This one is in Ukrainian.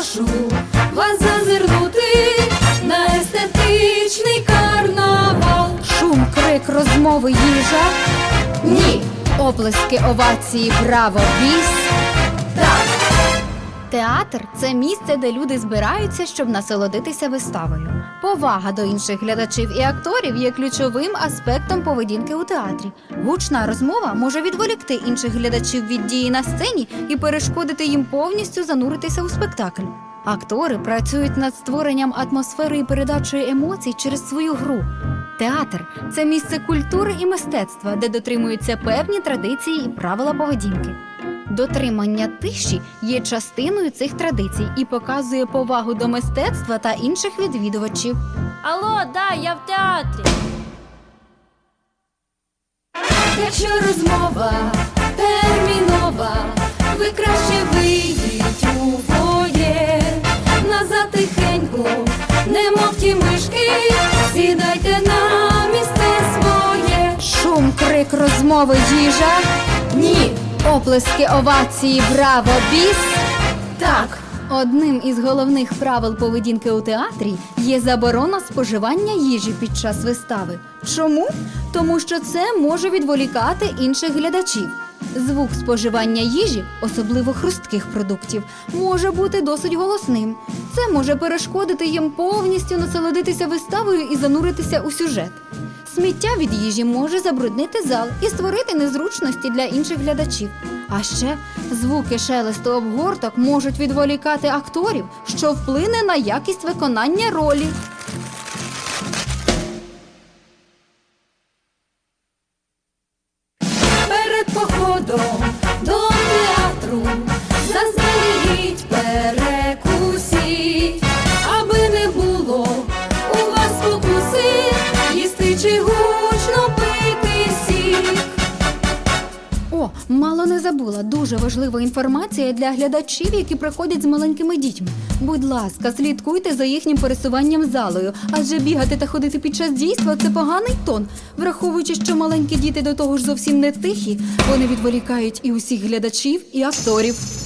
прошу вас зазирнути на естетичний карнавал. Шум, крик, розмови, їжа. Ні. Оплески овації, браво, вісь! Театр це місце, де люди збираються, щоб насолодитися виставою. Повага до інших глядачів і акторів є ключовим аспектом поведінки у театрі. Гучна розмова може відволікти інших глядачів від дії на сцені і перешкодити їм повністю зануритися у спектакль. Актори працюють над створенням атмосфери і передачею емоцій через свою гру. Театр це місце культури і мистецтва, де дотримуються певні традиції і правила поведінки. Дотримання тиші є частиною цих традицій і показує повагу до мистецтва та інших відвідувачів. Алло, да, я в театрі. Якщо розмова термінова, ви краще вийдіть у фоє, назад тихенько, немов ті мишки, сідайте на місце своє. Шум, крик, розмови, їжа. Ні. Оплески овації, браво, біс. Так. Одним із головних правил поведінки у театрі є заборона споживання їжі під час вистави. Чому? Тому що це може відволікати інших глядачів. Звук споживання їжі, особливо хрустких продуктів, може бути досить голосним. Це може перешкодити їм повністю насолодитися виставою і зануритися у сюжет. Сміття від їжі може забруднити зал і створити незручності для інших глядачів. А ще звуки шелесту обгорток можуть відволікати акторів, що вплине на якість виконання ролі. Забула. Дуже важлива інформація для глядачів, які приходять з маленькими дітьми. Будь ласка, слідкуйте за їхнім пересуванням залою, адже бігати та ходити під час дійства це поганий тон. Враховуючи, що маленькі діти до того ж зовсім не тихі, вони відволікають і усіх глядачів, і акторів.